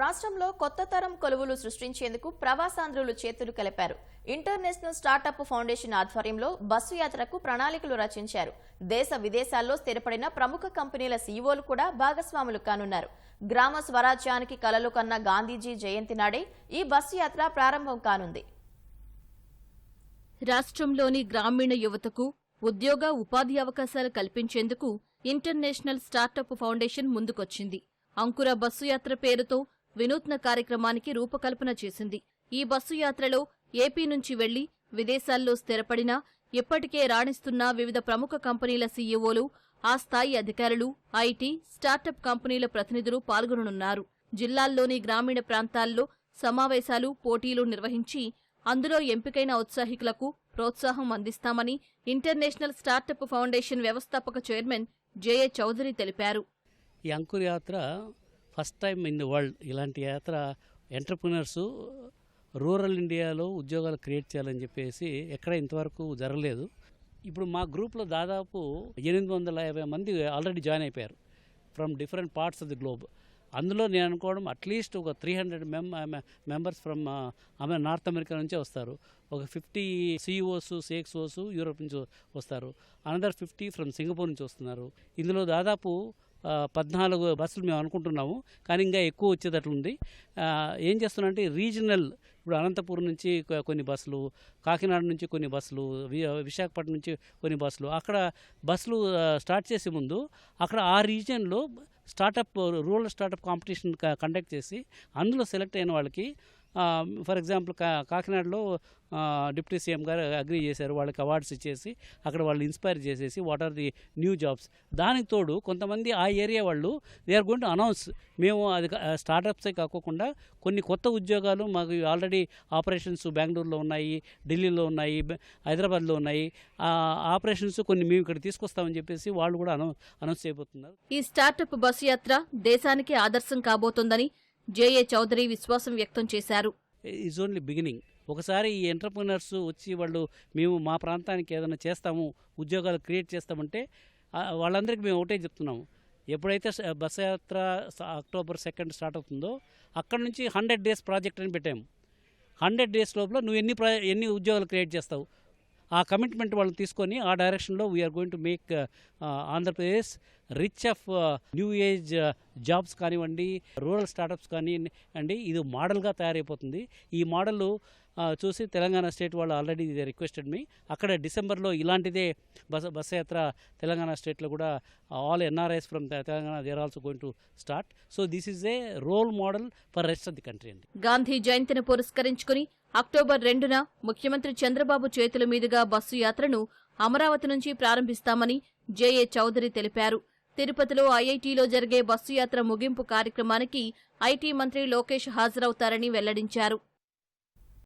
రాష్ట్రంలో కొత్త తరం కొలువులు సృష్టించేందుకు ప్రవాసాంధ్రులు చేతులు కలిపారు. ఇంటర్నేషనల్ స్టార్టప్ ఫౌండేషన్ ఆధ్వర్యంలో బస్సు యాత్రకు ప్రణాళికలు రచించారు. దేశ విదేశాల్లో స్థిరపడిన ప్రముఖ కంపెనీల సీఈఓలు కూడా భాగస్వాములు కానున్నారు. గ్రామ స్వరాజ్యానికి కలలు కన్న గాంధీజీ జయంతి నాడే ఈ బస్సు యాత్ర ప్రారంభం కానుంది. రాష్ట్రంలోని గ్రామీణ యువతకు ఉద్యోగ ఉపాధి అవకాశాలు కల్పించేందుకు ఇంటర్నేషనల్ స్టార్టప్ ఫౌండేషన్ ముందుకొచ్చింది. అంకుర బస్సు యాత్ర పేరుతో వినూత్న కార్యక్రమానికి రూపకల్పన చేసింది. ఈ బస్సు యాత్రలో ఏపీ నుంచి వెళ్ళి విదేశాల్లో స్థిరపడిన ఇప్పటికే రాణిస్తున్న వివిధ ప్రముఖ కంపెనీల సీఈఓలు ఆ స్థాయి అధికారులు ఐటీ స్టార్టప్ కంపెనీల ప్రతినిధులు పాల్గొననున్నారు. జిల్లాల్లోని గ్రామీణ ప్రాంతాల్లో సమావేశాలు పోటీలు నిర్వహించి అందులో ఎంపికైన ఔత్సాహికులకు ప్రోత్సాహం అందిస్తామని ఇంటర్నేషనల్ స్టార్టప్ ఫౌండేషన్ వ్యవస్థాపక చైర్మన్ జేఏ చౌదరి తెలిపారు. ఈ అంకుర్ యాత్ర first time in the world ఇలాంటి యాత్ర ఎంటర్ప్రినర్సు రూరల్ ఇండియాలో ఉద్యోగాలు క్రియేట్ చేయాలని చెప్పేసి ఎక్కడ ఇంతవరకు జరగలేదు. ఇప్పుడు మా గ్రూప్లో దాదాపు ఎనిమిది వందల యాభై మంది ఆల్రెడీ జాయిన్ అయిపోయారు from different parts of the globe. అందులో నేను అనుకోవడం అట్లీస్ట్ ఒక three hundred mem members from ఆమె నార్త్ అమెరికా నుంచే వస్తారు. ఒక ఫిఫ్టీ సిఇఓస్ సిఎక్స్ఓస్ యూరోప్ నుంచి వస్తారు. అనదర్ ఫిఫ్టీ ఫ్రమ్ సింగపూర్ నుంచి వస్తున్నారు. ఇందులో దాదాపు పద్నాలుగు బస్సులు మేము అనుకుంటున్నాము కానీ ఇంకా ఎక్కువ వచ్చేటట్లుంది. ఏం చేస్తున్నామంటే రీజనల్ ఇప్పుడు అనంతపురం నుంచి కొన్ని బస్సులు కాకినాడ నుంచి కొన్ని బస్సులు వి- విశాఖపట్నం నుంచి కొన్ని బస్సులు. అక్కడ బస్సులు స్టార్ట్ చేసే ముందు అక్కడ ఆ రీజియన్లో startup rural startup competition conduct చేసి అందులో సెలెక్ట్ అయిన వాళ్ళకి ఫర్ ఎగ్జాంపుల్ కా కాకినాడలో డిప్యూటీ సీఎం గారు అగ్రి చేశారు వాళ్ళకి అవార్డ్స్ ఇచ్చేసి అక్కడ వాళ్ళు ఇన్స్పైర్ చేసేసి what are the new jobs దానికి తోడు కొంతమంది ఆ ఏరియా వాళ్ళు they are going to announce మేము అది స్టార్టప్సే కాకోకుండా కొన్ని కొత్త ఉద్యోగాలు మాకు ఆల్రెడీ ఆపరేషన్స్ బెంగళూరులో ఉన్నాయి ఢిల్లీలో ఉన్నాయి హైదరాబాద్లో ఉన్నాయి. ఆ ఆపరేషన్స్ కొన్ని మేము ఇక్కడ తీసుకొస్తామని చెప్పేసి వాళ్ళు కూడా అనౌ అనౌన్స్ చేయబోతున్నారు. ఈ స్టార్టప్ బస్సు యాత్ర దేశానికి ఆదర్శం కాబోతోందని జేఏ చౌదరి విశ్వాసం వ్యక్తం చేశారు. Is only beginning. ఒకసారి ఈ ఎంటర్ప్రినర్స్ వచ్చి వాళ్ళు మేము మా ప్రాంతానికి ఏదైనా చేస్తాము ఉద్యోగాలు క్రియేట్ చేస్తామంటే వాళ్ళందరికీ మేము ఒకటే చెప్తున్నాము. ఎప్పుడైతే బస్ యాత్ర అక్టోబర్ సెకండ్ స్టార్ట్ అవుతుందో అక్కడ నుంచి హండ్రెడ్ డేస్ ప్రాజెక్ట్ అని పెట్టాము. హండ్రెడ్ డేస్ లోపల నువ్వు ఎన్ని ప్రా ఎన్ని ఉద్యోగాలు క్రియేట్ చేస్తావు? ఆ కమిట్మెంట్ వాళ్ళు తీసుకొని ఆ డైరెక్షన్లో we are going to make Andhra Pradesh rich of new age jobs కానివ్వండి రూరల్ స్టార్టప్స్ కానివ్వండి ఇది మోడల్గా తయారైపోతుంది. ఈ మోడల్ uh, చూసి తెలంగాణ స్టేట్ వాళ్ళు ఆల్రెడీ రిక్వెస్టెడ్ మీ అక్కడ డిసెంబర్లో ఇలాంటిదే బస్ బస్ యాత్ర తెలంగాణ స్టేట్లో కూడా all NRIs from Telangana there also going to start so this is a role model for rest of the country అండి. గాంధీ జయంతిని పురస్కరించుకుని అక్టోబర్ రెండున ముఖ్యమంత్రి చంద్రబాబు చేతుల మీదుగా బస్సు యాత్రను అమరావతి నుంచి ప్రారంభిస్తామని జేఏ చౌదరి తెలిపారు. తిరుపతిలో ఐఐటీలో జరిగే బస్సు యాత్ర ముగింపు కార్యక్రమానికి ఐటీ మంత్రి లోకేష్ హాజరవుతారని వెల్లడించారు.